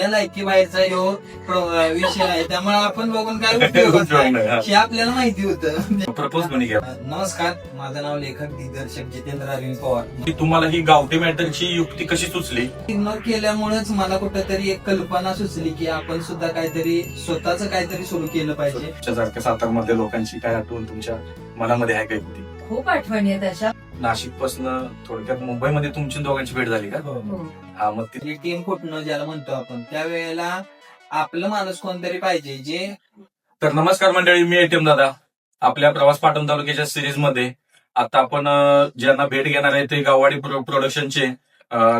लायकी बाहेरचा प्र- विषय आहे. त्यामुळे आपण बघून काय उपयोग हा. आपल्याला माहिती होतं. प्रपोज नमस्कार माझं नाव लेखक दिग्दर्शक जितेंद्र अरविंद पवार. तुम्हाला ही गावठी मॅटरची युक्ती कशी सुचली? इग्नोर केल्यामुळेच मला कुठेतरी एक कल्पना सुचली की आपण सुद्धा काहीतरी स्वतःच काहीतरी सुरू केलं पाहिजे. तुमच्यासारख्या सातारमधल्या लोकांची काय आठवण तुमच्या मनामध्ये आहे का युक्ती खूप आठवणी आहेत अशा. नाशिकपासून थोडक्यात मुंबईमध्ये तुमची दोघांची भेट झाली का? हो. हा. मग ती आपली टीम फुटणं ज्याला म्हणतो आपण त्यावेळेला आपलं माणूस कोणतरी पाहिजे जे तर नमस्कार मंडळी मी एटीएम दादा. आपल्या प्रवास पाटण तालुक्याच्या सिरीजमध्ये आता आपण ज्यांना भेट घेणार आहे ते गाववाडी प्रो- प्रोडक्शनचे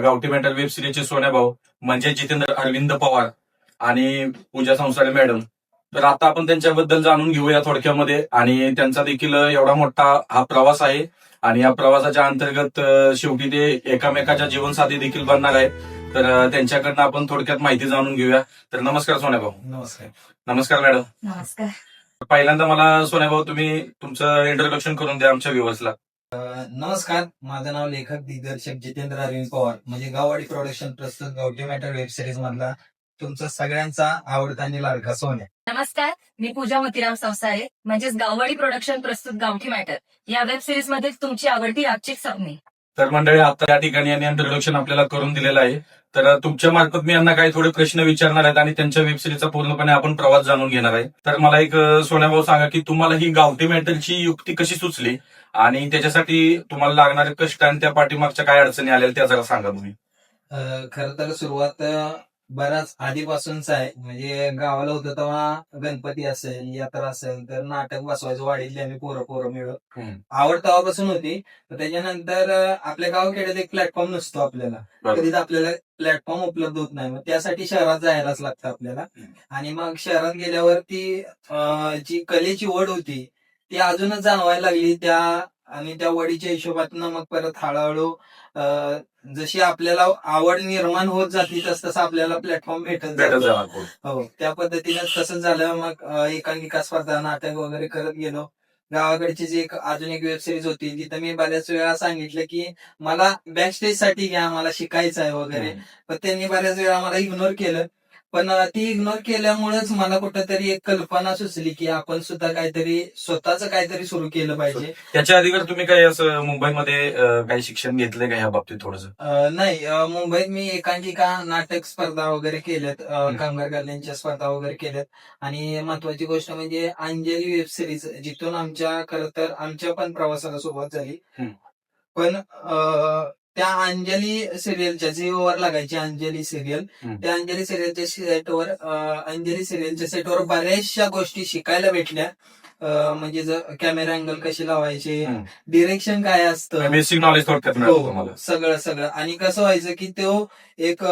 गावठी मेंटल वेब सिरीजचे सोन्या भाऊ म्हणजे जितेंद्र अरविंद पवार आणि पूजा संसारे मॅडम. तर आता आपण त्यांच्याबद्दल जाणून घेऊया थोडक्यामध्ये. आणि त्यांचा देखील एवढा मोठा हा प्रवास आहे. आणि या प्रवासाच्या अंतर्गत शेवटी ते एकामेकाच्या जीवनसाथी देखील बनणार आहे तर त्यांच्याकडनं आपण थोडक्यात माहिती जाणून घेऊया. तर नमस्कार सोन्या भाऊ नमस्कार. नमस्कार मॅडम. नमस्कार. पहिल्यांदा मला सोन्याभाऊ तुम्ही तुमचं इंट्रोडक्शन करून द्या आमच्या व्ह्युअर्सला नमस्कार. माझं नाव लेखक दिग्दर्शक जितेंद्र अरविंद पवार. म्हणजे गाववाडी प्रोडक्शन प्रस्तुत गावठी मॅटर वेब सिरीज मधला तुमचा सगळ्यांचा आवडता आणि लाडका सोन्या. नमस्कार मी पूजा मतीराम संसारे म्हणजेच गाववाडी प्रोडक्शन प्रस्तुत गावठी मॅटर या वेब सिरीजमध्ये तुमची आवडती याचिक सावनी तर मंडळी आता या ठिकाणी यांनी इंट्रोडक्शन आपल्याला करून दिलेलं आहे. तर तुमच्या मार्फत मी यांना काही थोडे प्रश्न विचारणार आहेत आणि त्यांच्या वेब सिरीजचा पूर्णपणे आपण प्रवास जाणून घेणार आहे. तर मला एक सोन्याभाऊ सांगा की तुम्हाला ही गावठी मॅटरची युक्ती कशी सुचली? आणि त्याच्यासाठी तुम्हाला लागणारे कष्ट आणि त्या पाठीमागच्या काय अडचणी आल्या त्या जरा सांगा तुम्ही. खर तर सुरुवात बराच आधीपासूनच आहे. म्हणजे गावाला होतं तेव्हा गणपती असेल यात्रा असेल तर नाटक बसवायचं वाढीतले आम्ही पोरं पोरं मिळत हम्म. आवड तेव्हापासून होती. तर त्याच्यानंतर अं, आपल्या गावखेड्यात एक प्लॅटफॉर्म नसतो आपल्याला. बरोबर. कधीच आपल्याला प्लॅटफॉर्म उपलब्ध होत नाही. मग त्यासाठी शहरात जायलाच लागतं आपल्याला. आणि मग शहरात गेल्यावरती अं, जी कलेची ओढ होती ती अजूनच जाणवायला लागली. त्या आणि त्या वडीच्या हिशोबातनं मग परत हळूहळू अं, जशी आपल्याला आवड निर्माण होत जाती तस तसं आपल्याला प्लॅटफॉर्म भेटत भेटत. जाणार. हो त्या पद्धतीनं तसंच झालं. मग अं, एकांकिका स्पर्धा नाटक वगैरे करत गेलो. गावाकडची जी एक अजून एक वेब सिरीज होती तिथं मी बऱ्याच वेळा सांगितलं की मला बॅक स्टेजसाठी घ्या मला शिकायचं आहे वगैरे पण त्यांनी बऱ्याच वेळा मला इग्नोर केलं. पण ती इग्नोर केल्यामुळेच मला कुठंतरी एक कल्पना सुचली की आपण सुद्धा काहीतरी स्वतःच काहीतरी सुरू केलं पाहिजे त्याच्या आधी जर तुम्ही काही असं मुंबईमध्ये काही शिक्षण घेतलंय का ह्या बाबतीत थोडस नाही मुंबईत मी एकांकिका नाटक स्पर्धा वगैरे केल्यात. कामगार कल्याणच्या स्पर्धा वगैरे केल्यात आणि महत्वाची गोष्ट म्हणजे अंजली वेब सिरीज जिथून आमच्या खर तर आमच्या पण प्रवासाला सुरुवात झाली. पण त्या अंजली सिरियलच्या जीओवर लागायची अंजली सिरियल. त्या अंजली सिरियलच्या सेटवर अंजली सिरियलच्या सेटवर बऱ्याचशा गोष्टी शिकायला भेटल्या म्हणजे जर कॅमेरा अँगल कशी लावायचे. डिरेक्शन काय असतं बेसिक नॉलेज हो तुम्हाला सगळं सगळं आणि कसं व्हायचं की तो एक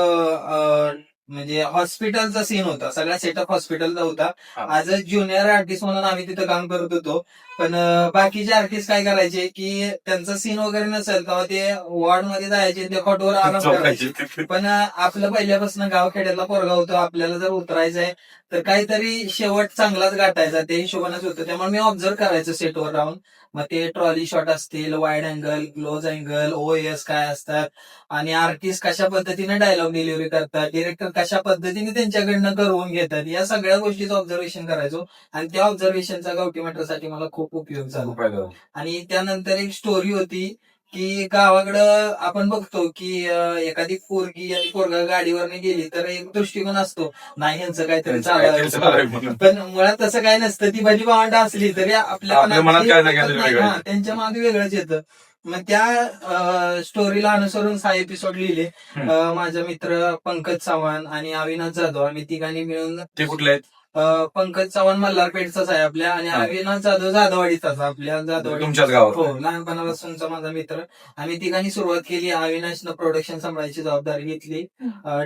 म्हणजे हॉस्पिटलचा सीन होता. सगळा सेटअप हॉस्पिटलचा होता. अ ज्युनियर आर्टिस्ट म्हणून आम्ही तिथं काम करत होतो. पण बाकीचे आर्टिस्ट काय करायचे की त्यांचा सीन वगैरे नसेल तेव्हा ते वॉर्डमध्ये जायचे ते खॉटवर आराम करायचे. पण आपलं पहिल्यापासून गाव खेड्याला पोरगा होतो. आपल्याला जर उतरायचंय तर काहीतरी शेवट चांगलाच गाठायचा ते हिशोबानेच होतं. त्यामुळे मी ऑब्झर्व करायचं सेटवर राहून. मग ते ट्रॉली शॉट असतील wide angle close angle O S काय असतात? आणि आर्टिस्ट कशा पद्धतीने डायलॉग डिलिव्हरी करतात? डिरेक्टर कशा पद्धतीने त्यांच्याकडनं करवून घेतात? या सगळ्या गोष्टीचं ऑब्झर्वेशन करायचो. आणि त्या ऑब्झर्वेशनचा गावठी मॅटरसाठी मला खूप उपयोग झाला. आणि त्यानंतर एक स्टोरी होती. की गावाकडं आपण बघतो की अं, एखादी पोरगी आणि पोरगा गाडीवरने गेली तर एक दृष्टिकोन असतो. नाही यांचं काहीतरी त्यांचं चालू आहे. पण मुळात तसं काय नसतं. ती भाजी भावंड असली तरी आपल्या आपल्या मनात काय ना काहीतरी नाही, वेगळं हा, त्यांच्या मागे वेगळंच येतं. मग त्या स्टोरीला अनुसरून सहा एपिसोड लिहिले. हम्म. अं, माझा मित्र पंकज चव्हाण आणि अविनाश जाधव आम्ही तिघांनी मिळून ते कुठले आहेत? पंकज चव्हाण मल्हारपेठचाच आहे आपल्या आणि. अविनाश जाधव जाधववाडीचाच आपल्या जाधववाडी तुमच्याच गावात. हो लहानपणापासूनचा माझा मित्र. आम्ही तिघांनी सुरुवात केली अविनाशनं प्रोडक्शन सांभाळायची जबाबदारी घेतली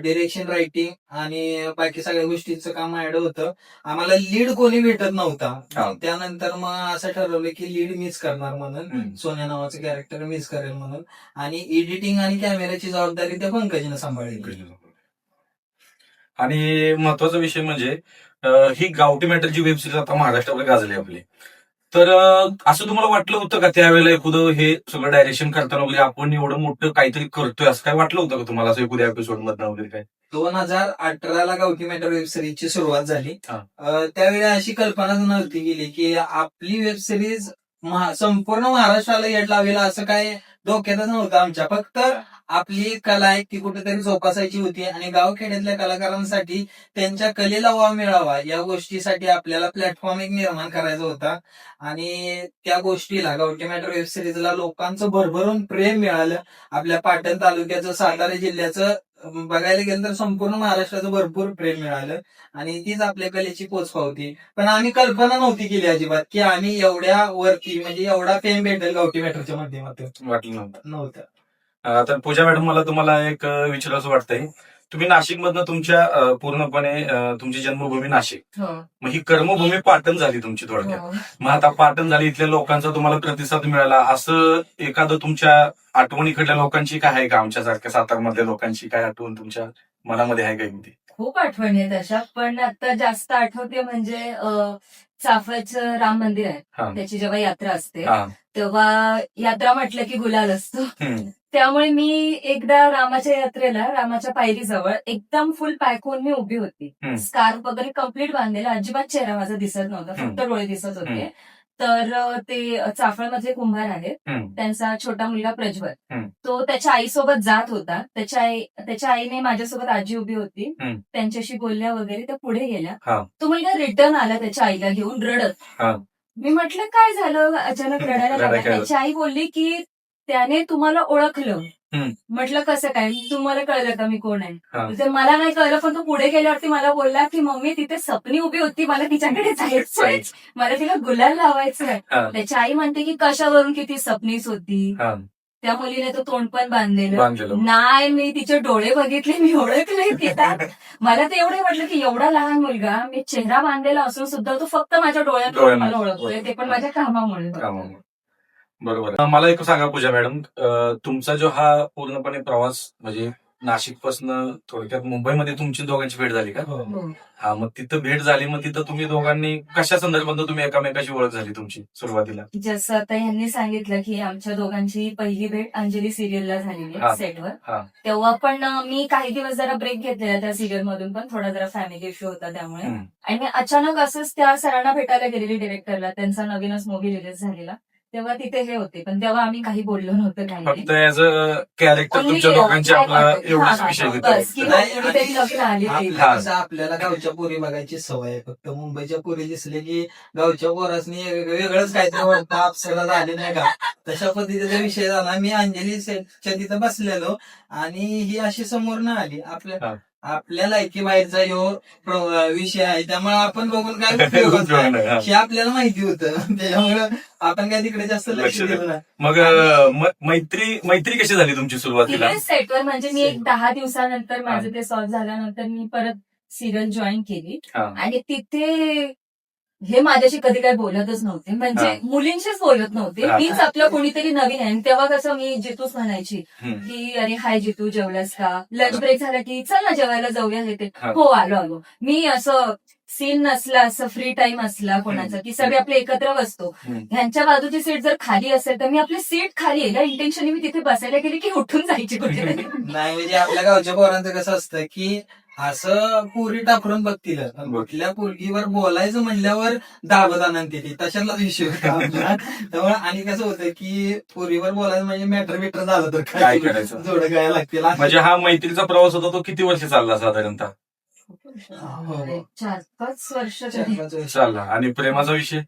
डिरेक्शन रायटिंग आणि बाकी सगळ्या गोष्टींचं काम माझ्याकडे होतं. आम्हाला लीड कोणी भेटत. नव्हता. त्यानंतर मग असं ठरवलं की लीड मिस करणार म्हणून. सोन्या नावाचं कॅरेक्टर मिस करेल म्हणून. आणि एडिटिंग आणि कॅमेऱ्याची जबाबदारी त्या पंकजनं सांभाळली. आणि महत्त्वाचा विषय म्हणजे ही गावठी मॅटरची वेब सिरीज आता महाराष्ट्रामध्ये गाजली आपली. तर असं तुम्हाला वाटलं होतं का त्यावेळेला एखादं हे सगळं डायरेक्शन करताना वगैरे आपण एवढं मोठं काहीतरी करतोय असं काय वाटलं होतं का तुम्हाला असं एखाद्या एपिसोड मधनं वगैरे काय? दोन हजार अठराला गावठी मॅटर वेब सिरीजची सुरुवात झाली. त्यावेळी अशी कल्पनाच नव्हती गेली की आपली वेब सिरीज संपूर्ण महाराष्ट्राला येड लावेल असं काय डोक्यातच नव्हतं आमच्या. फक्त आपली कला आहे ती कुठेतरी जोपासायची होती आणि गावखेड्यातल्या कलाकारांसाठी त्यांच्या कलेला वाव मिळावा या गोष्टीसाठी आपल्याला प्लॅटफॉर्म एक निर्माण करायचा होता. आणि त्या गोष्टीला गावठी मॅटर वेब सिरीजला लोकांचं भरभरून प्रेम मिळालं. आपल्या पाटण तालुक्याचं सातारा जिल्ह्याचं बघायला गेलं तर संपूर्ण महाराष्ट्राचं भरपूर प्रेम मिळालं. आणि तीच आपल्या कलेची पोच पावती पण आम्ही कल्पना नव्हती केली अजिबात की आम्ही एवढ्या वरती म्हणजे एवढा फेम भेटेल गावठी मॅटरच्या माध्यमातून. वाटलं नव्हतं. नव्हतं. तर पूजा मॅडम मला तुम्हाला एक विचारायचं वाटतंय. तुम्ही नाशिक मधनं तुमच्या पूर्णपणे तुमची जन्मभूमी नाशिक. हो. मग ही कर्मभूमी पाटण झाली तुमची थोडक्यात. हो. मग आता पाटण झाली इथल्या लोकांचा तुम्हाला प्रतिसाद मिळाला. असं एखादं तुमच्या आठवणीकडल्या लोकांची काय आहे का? आमच्यासारख्या सातारमधल्या लोकांची काय आठवण तुमच्या मनामध्ये आहे का ती खूप आठवणी आहेत अशा पण आता जास्त आठवते म्हणजे चाफळचं राम मंदिर आहे. त्याची जेव्हा यात्रा असते तेव्हा यात्रा म्हटलं की गुलाल असतो. त्यामुळे मी एकदा रामाच्या यात्रेला रामाच्या पायरीजवळ एकदम फुल पॅक होऊन मी उभी होती. स्कार्फ वगैरे कंप्लीट बांधलेला अजिबात चेहरा माझा दिसत नव्हता फक्त. डोळे दिसत होते. तर ते चाफळमधले कुंभार आहेत. त्यांचा छोटा मुलगा प्रज्वल. तो त्याच्या आईसोबत जात होता त्याच्या आई त्याच्या आईने माझ्यासोबत आजी उभी होती. त्यांच्याशी बोलल्या वगैरे त्या पुढे गेल्या. तो मुलगा रिटर्न आला त्याच्या आईला घेऊन रडत. मी म्हटलं काय झालं अचानक रडायला लागला. त्याची आई बोलली की त्याने तुम्हाला ओळखलं. म्हटलं कसं काय तुम्हाला कळलं का मी कोण. आहे तर मला नाही कळलं पण तो पुढे गेल्यावरती मला बोलला की मम्मी तिथे सपनी उभी होती मला तिच्याकडे जायचंय मला तिला गुलाल लावायचंय. त्याची आई म्हणते की कशावरून किती सपनीच होती. त्या मुलीने तो तोंड पण बांधलेलं नाही मी तिचे डोळे बघितले मी ओळखले तिला मला ते एवढे वाटलं की एवढा लहान मुलगा मी चेहरा बांधलेला असून सुद्धा तो फक्त माझ्या डोळ्यात. मला ओळखतोय ते पण माझ्या कामामुळे. बरोबर. मला एक सांगा पूजा मॅडम तुमचा जो हा पूर्णपणे प्रवास म्हणजे नाशिकपासून थोडक्यात मुंबईमध्ये तुमची दोघांची भेट झाली का हो. हा मग तिथं भेट झाली मग तिथं तुम्ही दोघांनी कशा संदर्भात तुम्ही एकामेकाची ओळख झाली तुमची सुरुवातीला जसं आता यांनी सांगितलं की आमच्या दोघांची पहिली भेट अंजली सिरियलला झालेली हा. आहे सेटवर हा. तेव्हा पण मी काही दिवस जरा ब्रेक घेतलेला त्या सिरियल मधून पण थोडा जरा फॅमिली इश्यू होता त्यामुळे हम्म. आणि मी अचानक असंच त्या सरांना भेटायला गेलेली डिरेक्टरला त्यांचा नवीनच मूवी रिलीज झालेला तेव्हा तिथे हे होते पण तेव्हा आम्ही काही बोललो नव्हतं काही फक्त ऍज अ कॅरेक्टर Only, तुमच्या दोघांचे काय आपला वाटतं? एवढाच हा, विषय हा, तिथं बस, की होता. नाही, कोणीतरी लग्न आली आपलं ते. कसं आपल्याला गावच्या पोरी बघायची सवय आहे फक्त मुंबईच्या पोरी दिसले की गावच्या पोरासनी वेगळंच काहीतरी वाटतं आपल्याला झाले नाही का तशा पद्धतीचा विषय झाला मी अंजली सेटच्या तिथं बसलेलो आणि ही अशी समोर न आली हा. आपल्या लायकी बाहेरचा ह्यो प्र- विषय आहे त्यामुळे आपण बघून काय नाही. हा. आपल्याला माहिती होतं त्याच्यामुळे आपण काय तिकडे जास्त लक्ष दिलं नाही मग मैत्री मैत्री कशी झाली तुमची सुरुवातीला सेटवर म्हणजे मी एक. दहा दिवसानंतर माझं ते सॉल्व्ह झाल्यानंतर मी परत सिरियल जॉईन केली. आणि तिथे हे माझ्याशी कधी काही बोलतच नव्हते म्हणजे. मुलींशीच बोलत नव्हते. मीच आपलं कोणीतरी नवीन आहे आणि तेव्हा कसं मी जितूच म्हणायची. की अरे हाय जितू जेवलास का लंच ब्रेक झाला की चल ना जेवायला जाऊया हे ते हा. आलो आलो मी असं सीन नसला असं फ्री टाइम असला कोणाचा की सगळे आपले एकत्र बसतो. ह्यांच्या बाजूची सीट जर खाली असेल तर मी आपली सीट खाली आहे या इंटेन्शनने मी तिथे बसायला गेली की उठून जायची कुठेतरी नाही म्हणजे आपल्या गावच्या पोरांचं कसं असतं की असं पुरी टाकरून बघतील पण. कुठल्या पोरगीवर बोलायचं म्हणल्यावर दाबत आनंद ती तशातलाच विषय होता त्यामुळे आणि कसं होतं की पोरीवर बोलायचं म्हणजे मॅटर बिटर झालं तर काय करायचं? जोडं काय लागतील म्हणजे हा मैत्रीचा प्रवास होता तो किती वर्ष चालला साधारणतः. चार. पाच वर्ष. चालला आणि प्रेमाचा विषय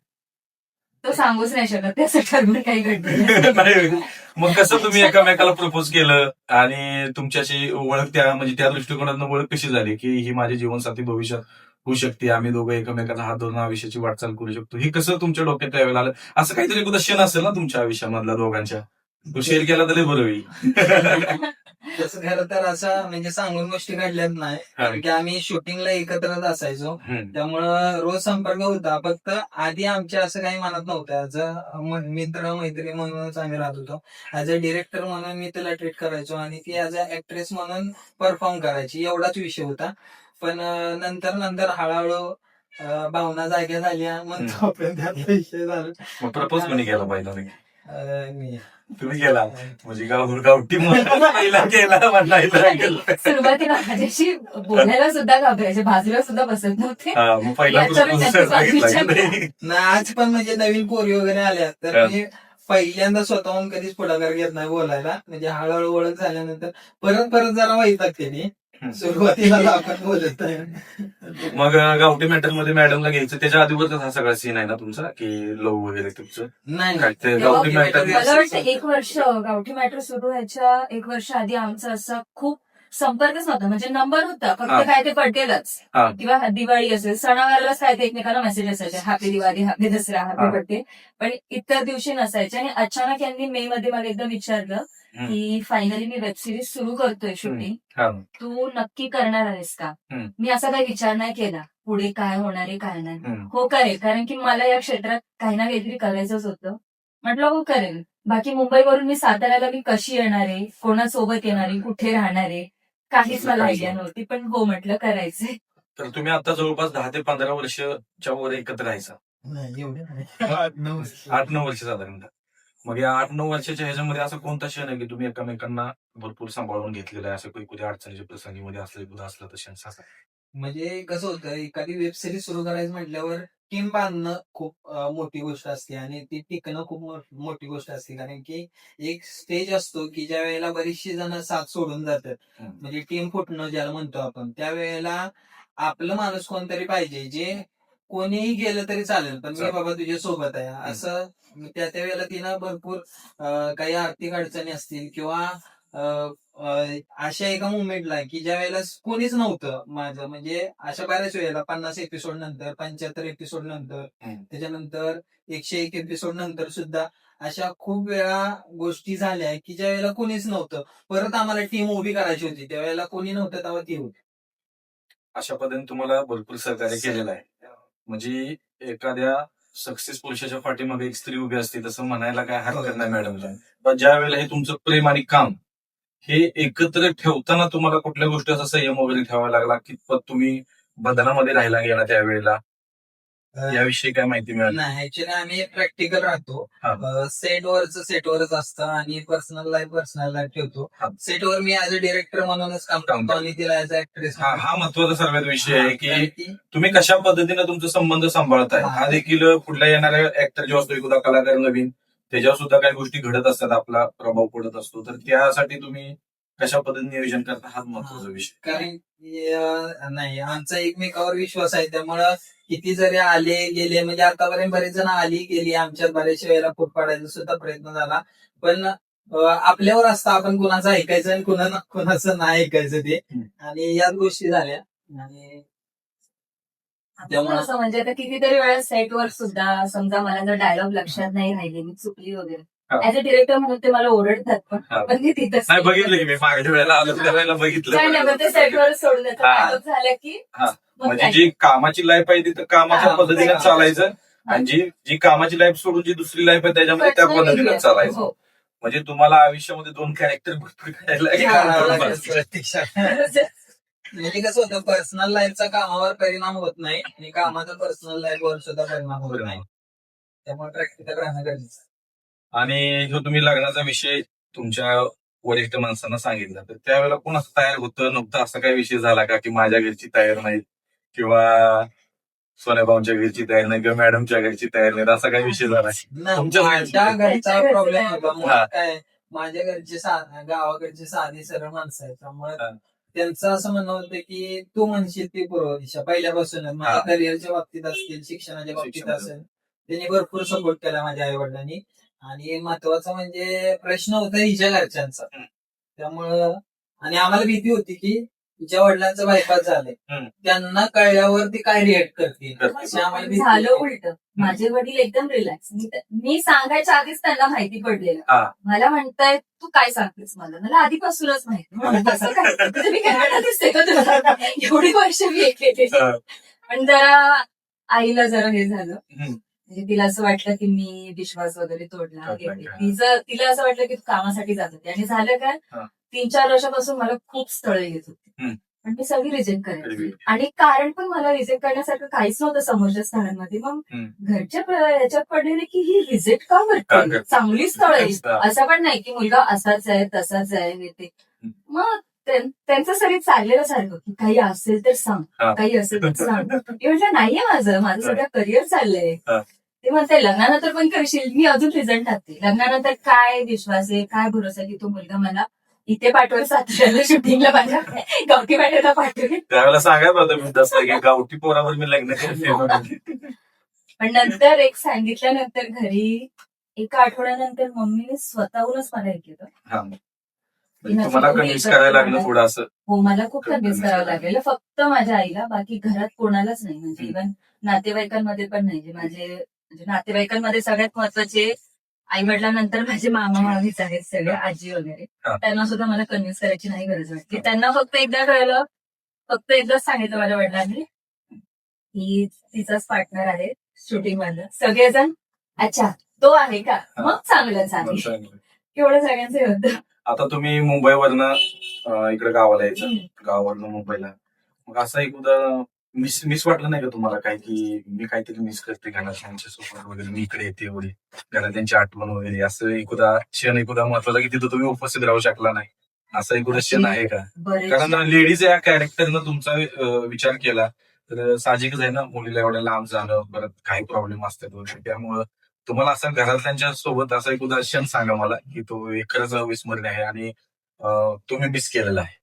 तो सांगूच नाही शकत त्याचं ठरवून काही घडलं मग कसं तुम्ही एकामेकाला प्रपोज केलं आणि तुमच्याशी ओळख त्या म्हणजे त्या दृष्टिकोनातून ओळख कशी झाली की ही माझी जीवनसाथी भविष्यात होऊ शकते आम्ही दोघं एकमेकाला हात धरून आयुष्याची वाटचाल करू शकतो? हे कसं तुमच्या डोक्यात त्यावेळेला आलं? असं काहीतरी एखादा क्षण असेल ना तुमच्या आयुष्यामधल्या दोघांच्या? तो शेअर केला तरी बरं होईल. तसं खरं तर असं म्हणजे सांगून गोष्टी घडल्यात नाही. कारण की आम्ही शूटिंगला एकत्रच असायचो. त्यामुळं रोज संपर्क होता. फक्त आधी आमच्या असं काही मनात नव्हतं. ऍज अ मित्र मैत्री म्हणूनच आम्ही राहत होतो. ऍज अ डिरेक्टर म्हणून मी तिला ट्रीट करायचो आणि ती ऍज अ ऍक्ट्रेस म्हणून परफॉर्म करायची. एवढाच विषय होता. पण नंतर नंतर हळूहळू भावना जाग्या झाल्या. त्यात विषय झाला. मग प्रपोज कोणी केला मी. तुम्ही केला म्हणजे गाव गावठी केला म्हणायला. सुरुवातीला माझ्याशी बोलायला सुद्धा घाबरायचे बाजूला सुद्धा बसत नव्हते. हा, मग पहिला आज पण म्हणजे नवीन पोरी वगैरे आल्या. तर हा. मी पहिल्यांदा स्वतःहून कधीच पुढाकार घेत नाही बोलायला. म्हणजे हळूहळू ओळख झाल्यानंतर परत परत जरा वाईट लागते. सुरुवातीला आपण बोलत मग गावठी मॅटरमध्ये मॅडमला घ्यायचं. त्याच्या आधीवरच हा सगळा सीन आहे ना तुमचा? की लव वगैरे तुमचं? नाही काय ते तेव्हा गावठी मॅटर मला वाटतं एक वर्ष गावठी मॅटर सुरू व्हायच्या एक वर्ष आधी आमचा असा खूप संपर्कच नव्हता. म्हणजे नंबर होता हा. फक्त काय ते पटेलच हा. किंवा दिवाळी असेल सणावारालाच काय ते एकमेकांना मेसेज असायचे. हॅपी दिवाळी हॅपी दसरा हा. हॅपी बर्थडे पण इतर दिवशी नसायचे आणि अचानक यांनी मे मध्ये मला एकदा विचारलं. की फायनली मी वेब सिरीज सुरू करतोय शूटिंग तू नक्की करणार आहेस का. मी असा काही विचार नाही केला. पुढे काय होणार आहे काय नाही. हो करेल. कारण की मला या क्षेत्रात काही ना काहीतरी करायचंच होतं. म्हटलं हो करेल. बाकी मुंबईवरून मी साताऱ्याला मी कशी येणार आहे? कोणासोबत येणार आहे? कुठे राहणार आहे? काहीच मला आयडिया नव्हती. पण हो म्हटलं करायचंय. तर तुम्ही आता जवळपास दहा ते पंधरा वर्षच्या वर एकत्र राहायचा. नाही एवढे नाही. आठ नऊ वर्ष. आठ नऊ वर्ष साधारणतः मग या आठ नऊ वर्षाच्या ह्याच्यामध्ये असं कोणता क्षण आहे की तुम्ही एकमेकांना भरपूर सांभाळून घेतलेला आहे? असं काही कुठे अडचणीच्या प्रसंगीमध्ये असलं असलं तर क्षण म्हणजे कसं होतं एखादी वेब सिरीज सुरू करायचं म्हटल्यावर टीम बांधणं खूप मोठी गोष्ट असते आणि ती टिकणं खूप मोठी गोष्ट असते. कारण की एक स्टेज असतो की ज्या वेळेला बरीचशी जण साथ सोडून जातात. म्हणजे टीम फुटणं ज्याला म्हणतो आपण त्यावेळेला आपलं माणूस कोणतरी पाहिजे जे कोणीही गेलं तरी चालेल पण मी. बाबा तुझ्या सोबत आहे असं त्या त्या वेळेला तिनं भरपूर काही आर्थिक अडचणी असतील किंवा अशा एका मुवमेंटला की ज्या वेळेला कोणीच नव्हतं माझं म्हणजे अशा बऱ्याच वेळेला पन्नास एपिसोड नंतर पंच्याहत्तर एपिसोड नंतर. त्याच्यानंतर एकशे एक एपिसोड नंतर सुद्धा अशा खूप वेळा गोष्टी झाल्या की ज्या वेळेला कोणीच नव्हतं. परत आम्हाला टीम उभी करायची होती. त्यावेळेला कोणी नव्हतं तेव्हा ती होती. अशा पद्धतीने तुम्हाला भरपूर सहकार्य केलेलं आहे. म्हणजे एखाद्या सक्सेस पुरुषाच्या पाठीमागे एक स्त्री उभी असते तसं म्हणायला काय हरकत नाही मॅडमला पण ज्या वेळेला हे तुमचं प्रेम आणि काम हे एकत्र ठेवताना तुम्हाला कुठल्या गोष्टी असा संयम वगैरे ठेवावा लागला? कितपत तुम्ही बंधनामध्ये राहायला गेला त्यावेळेला? याविषयी काय माहिती मिळाली? नाही ऍक्च्युली आम्ही प्रॅक्टिकल राहतो. हा. सेटवरच सेटवरच असतं आणि पर्सनल लाईफ पर्सनल लाईफ ठेवतो. हा. सेटवर मी ऍज अ डिरेक्टर म्हणूनच काम करतो. आणि तिला ऍज अ ऍक्ट्रेस हा हा महत्त्वाचा सर्वात विषय आहे की तुम्ही कशा पद्धतीने तुमचा संबंध सांभाळताय? हा. हा देखील कुठल्या येणाऱ्या ऍक्टर जो असतो एखादा कलाकार नवीन त्याच्यावर सुद्धा काही गोष्टी घडत असतात आपला प्रभाव पडत असतो. तर त्यासाठी तुम्ही कशा पद्धतीने नियोजन करता हा. महत्त्वाचा विषय. कारण अं, नाही आमचा एकमेकावर विश्वास आहे. त्यामुळं किती जरी आले गेले म्हणजे आतापर्यंत बरेच जण आली गेली आमच्यात बऱ्याचशा वेळेला फूट पाडायचा सुद्धा प्रयत्न झाला. पण अं, आपल्यावर असतं आपण कुणाचं ऐकायचं आणि कुणा कुणाचं नाही ऐकायचं ते. हम्म. आणि याच गोष्टी झाल्या. आणि त्यामुळं- असं म्हणजे आता कितीतरी वेळा सेटवर सुद्धा समजा मला जर डायलॉग लक्षात नाही राहिले मी चुकली वगैरे. ऍज अ डिरेक्टर म्हणून ते मला ओरडतात पण. पण मी तिथंच नाही बघितलं की मी मागच्या वेळेला आलो त्या वेळेला बघितलं ते सेटवर सोडून देतात हा. झालं की हा. म्हणजे? जी कामाची लाईफ आहे तिथं कामाच्या पद्धतीने हा. चालायचं आणि जी जी कामाची लाईफ सोडून जी दुसरी लाईफ आहे त्याच्यामध्ये त्या पद्धतीने. चालायचं हो. म्हणजे तुम्हाला आयुष्यामध्ये दोन कॅरेक्टर भरपूर करायला. म्हणजे कसं होतं पर्सनल लाईफचा कामावर परिणाम होत नाही आणि कामाचा पर्सनल लाईफवर सुद्धा परिणाम होत नाही त्यामुळे प्रॅक्टिकल राहणं गरजेचं. आणि जो तुम्ही लग्नाचा विषय तुमच्या वरिष्ठ माणसांना सांगितला तर त्यावेळेला कोण असं तयार होतं नव्हतं असा काही विषय झाला का की माझ्या घरची तयार नाही किंवा सोन्याभाऊंच्या घरची तयार नाही किंवा मॅडमच्या घरची तयार नाही असा काही विषय झाला घरची. प्रॉब्लेम होता. काय माझ्या घरचे सा- गावाकडचे साधी सरळ माणसं आहेत त्यामुळे. त्यांचं असं म्हणणं होतं की तू म्हणशील ती पूर्व दिशा पहिल्यापासूनच माझ्या हा. करिअरच्या बाबतीत असतील शिक्षणाच्या बाबतीत. असेल त्यांनी भरपूर सपोर्ट केला माझ्या आई वडिलांनी आणि महत्त्वाचा म्हणजे प्रश्न होता हिच्या घरच्यांचा. त्यामुळं आणि आम्हाला भीती होती की तिच्या वडिलांचं बायपास झालंय हम्म. त्यांना कळल्यावर ती काय रिएक्ट करतील. अशी आम्हाला भीती झालं होती. उलट माझे वडील एकदम रिलॅक्स मी सांगायच्या आधीच त्यांना माहिती पडलेलं. मला म्हणताय तू काय सांगतेस मला मला आधीपासूनच माहिती म्हणलं, "कसं काय? म्हणजे मी कॅनडा दिसते का तुला एवढी वर्ष मी एकटे हा. पण जरा आईला जरा हे झालं हम्म. म्हणजे तिला असं वाटलं की मी विश्वास वगैरे तोडला. तिचं तिला असं वाटलं की तू कामासाठी जात होती आणि झालं काय. तीन चार वर्षापासून मला खूप स्थळं येत होती. पण मी सगळी रिजेक्ट करायची आणि कारण पण मला रिजेक्ट करण्यासारखं काहीच नव्हतं समोरच्या स्थळांमध्ये मग. घरच्या याच्यात पडलेले की ही रिजेक्ट का करते? चांगली स्थळ आहे. असं पण नाही की मुलगा असाच आहे तसाच आहे हे ते मग त्यां- त्यांचं सगळं चाललेलं सारखं की काही असेल तर सांग. काही असेल तर सांग मी म्हटलं नाहीये माझं माझं सगळं करिअर चाललंय. ते म्हणते लग्नानंतर पण करशील? मी अजून रिझल्ट टाकते. लग्नानंतर काय विश्वास आहे? काय भरोसा आहे की तो मुलगा मला इथे पाठवेल? साताऱ्याला शूटिंगला माझ्या गावठी पाठवला पाठवेल? त्यावेळेला सांगायला होतं मी तसं की गावठी पोरावर मी लग्न केलं पण नंतर एक सांगितल्यानंतर घरी एका आठवड्यानंतर मम्मीने स्वतःहूनच मला हे केलं. हा. म्हणजे तुम्हाला कन्व्हिन्स करायला लागलं थोडं असं? हो मला खूप कन्व्हिन्स करावं लागलेलं. फक्त माझ्या आईला बाकी घरात कोणालाच नाही. म्हणजे. इव्हन नातेवाईकांमध्ये पण नाही. जे माझे म्हणजे नातेवाईकांमध्ये सगळ्यात महत्त्वाचे आई वडिलांनंतर माझे मामा मामीच आहेत सगळे आजी वगैरे. त्यांना सुद्धा मला कन्व्हिन्स करायची नाही गरज वाटली. त्यांना फक्त एकदा कळलं फक्त एकदाच सांगितलं माझ्या वडिलांनी की तिचाच पार्टनर आहे शूटिंग मधलं सगळेजण अच्छा तो आहे का? मग चांगलंच आहे एवढं सगळ्यांचं होतं. आता तुम्ही मुंबईवरनं इकडे गावाला यायचं. गावावरनं मुंबईला. मग असं एक उदा मिस मिस वाटलं नाही का तुम्हाला काय की मी काहीतरी मिस करते घरातल्यांच्या सोबत वगैरे मी इकडे येते एवढी. घरातल्यांची आठवण वगैरे असं एकदा क्षण एकदा महत्त्वाचा की तिथं तुम्ही उपस्थित राहू शकला नाही. असं एकदा क्षण आहे का? कारण लेडीज या कॅरेक्टरनं तुमचा अं, विचार केला तर साहजिकच आहे ना मुलीला एवढ्या लांब जाणं परत काही प्रॉब्लेम असतात वगैरे. त्यामुळं तुम्हाला असं घरातल्यांच्या सोबत असा एक उदा क्षण सांगा मला की तो एक खरंच अविस्मरणीय आहे आणि अं, तुम्ही मिस केलेला आहे.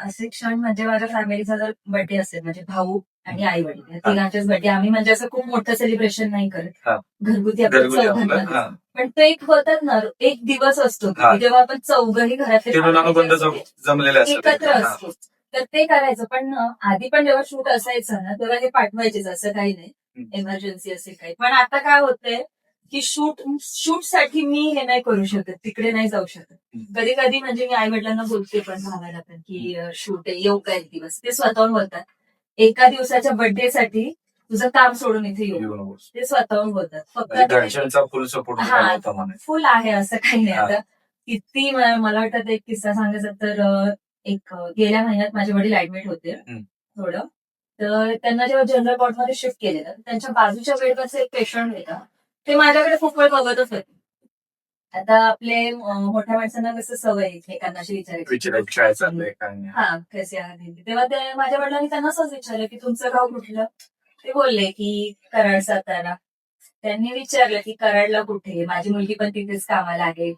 असे क्षण म्हणजे माझ्या फॅमिलीचा जर बर्थडे असेल म्हणजे भाऊ आणि आई वडील या तिघांचेच बर्थडे आम्ही म्हणजे असं खूप मोठं सेलिब्रेशन नाही करत. घरगुती चौघांमध्ये. हा. पण तो एक होतात ना एक दिवस असतो. जेव्हा आपण चौघही घरातले एकत्र. असतो तर ते करायचं पण आधी पण जेव्हा शूट असायचं ना तेव्हा हे पाठवायचेच असं काही नाही. इमर्जन्सी असेल काही पण आता काय होतंय की शूट शूटसाठी मी हे नाही करू शकत तिकडे नाही जाऊ शकत. कधी कधी म्हणजे मी आई वडिलांना बोलते पण भावाला पण की शूट आहे येऊ का एक दिवस ते स्वतःहून बोलतात एका दिवसाच्या बर्थडे साठी तुझं काम सोडून इथे येऊ. ते स्वतःहून बोलतात फक्त फुल सपोर्ट हा. फुल आहे असं काही नाही. आता किती मला वाटतं एक किस्सा सांगायचा तर एक गेल्या महिन्यात माझे वडील ऍडमिट होते. थोडं तर त्यांना जेव्हा जनरल वॉर्डमध्ये शिफ्ट केलेलं त्यांच्या बाजूच्या बेडवरचं एक पेशंट होता ते माझ्याकडे खूप वेळ बघतच होते. आता आपले मोठ्या माणसांना कसं सवय अशी विचारायची. हा कसे तेव्हा ते माझ्या वडिलांनी त्यांना असंच विचारलं की तुमचं गाव कुठलं? ते बोलले की कराड सातारा. त्यांनी विचारलं की कराडला कुठे? माझी मुलगी पण तिथेच कामाला आहे.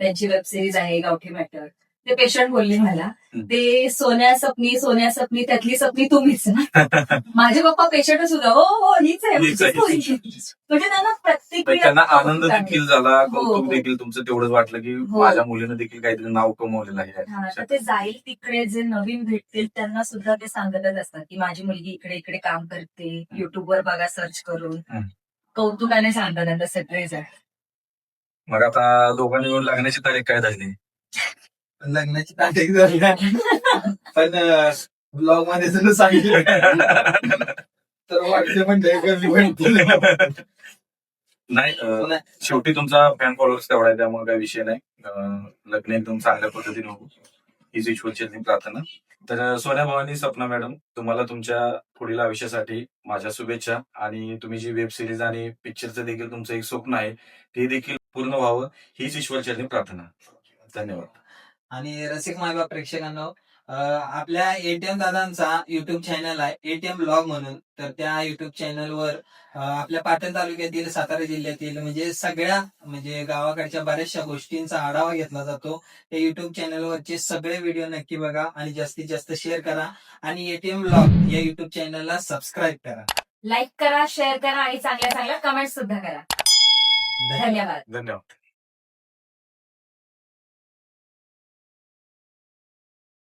त्यांची वेब सिरीज आहे गावठी मॅटर ते पेशंट बोलले मला. ते सोन्या सपनी सोन्या सपनी त्यातली सपनी तुम्हीच ना माझे पप्पा पेशंटच सुद्धा हो हो हीच आहे हीच आहे, म्हणजे हीच आहे. त्यांना प्रत्येक पण त्यांना आनंद देखील झाला हो, कौतुक हो. देखील तुमचं तेवढंच वाटलं की हो. माझ्या मुलीनं देखील काहीतरी नाव कमवलेलं हा, आहे तर ते जाईल तिकडे जे नवीन भेटतील त्यांना सुद्धा ते सांगतच असतात की माझी मुलगी इकडे इकडे काम करते युट्यूबवर बघा सर्च करून. कौतुकाने सांगतात त्यांना सगळेजण मग आता दोघांनी मिळून लागण्याची तारीख काय झाली लग्नाची तारीख झाली. पण ब्लॉगमध्ये जर सांगितलं. तर वाटते म्हणजे नाही अं, शेवटी तुमचा फॅन फॉलोअर्स तेवढा आहे त्यामुळे काही विषय नाही. अं, लग्न एकदम चांगल्या पद्धतीने हो हीच ईश्वरची प्रार्थना. तर सोन्या भवानी सपना मॅडम तुम्हाला तुमच्या पुढील आयुष्यासाठी माझ्या शुभेच्छा. आणि तुम्ही जी वेब सिरीज आणि पिक्चरचं देखील तुमचं एक स्वप्न आहे ते देखील पूर्ण व्हावं. हीच ईश्वरचरणी प्रार्थना. धन्यवाद. आणि रसिक मायबा प्रेक्षकांना आपल्या एटीएम दादांचा युट्यूब चॅनल आहे एटीएम ब्लॉग म्हणून. तर त्या युट्यूब चॅनलवर आपल्या पाटण तालुक्यातील सातारा जिल्ह्यातील म्हणजे सगळ्या म्हणजे गावाकडच्या बऱ्याचशा गोष्टींचा आढावा घेतला जातो. त्या युट्यूब चॅनलवरचे सगळे व्हिडिओ नक्की बघा आणि जास्तीत जास्त शेअर करा. आणि एटीएम ब्लॉग या युट्यूब चॅनलला सबस्क्राईब करा. लाईक करा शेअर करा आणि चांगल्या चांगल्या कमेंट सुद्धा करा. धन्यवाद. धन्यवाद.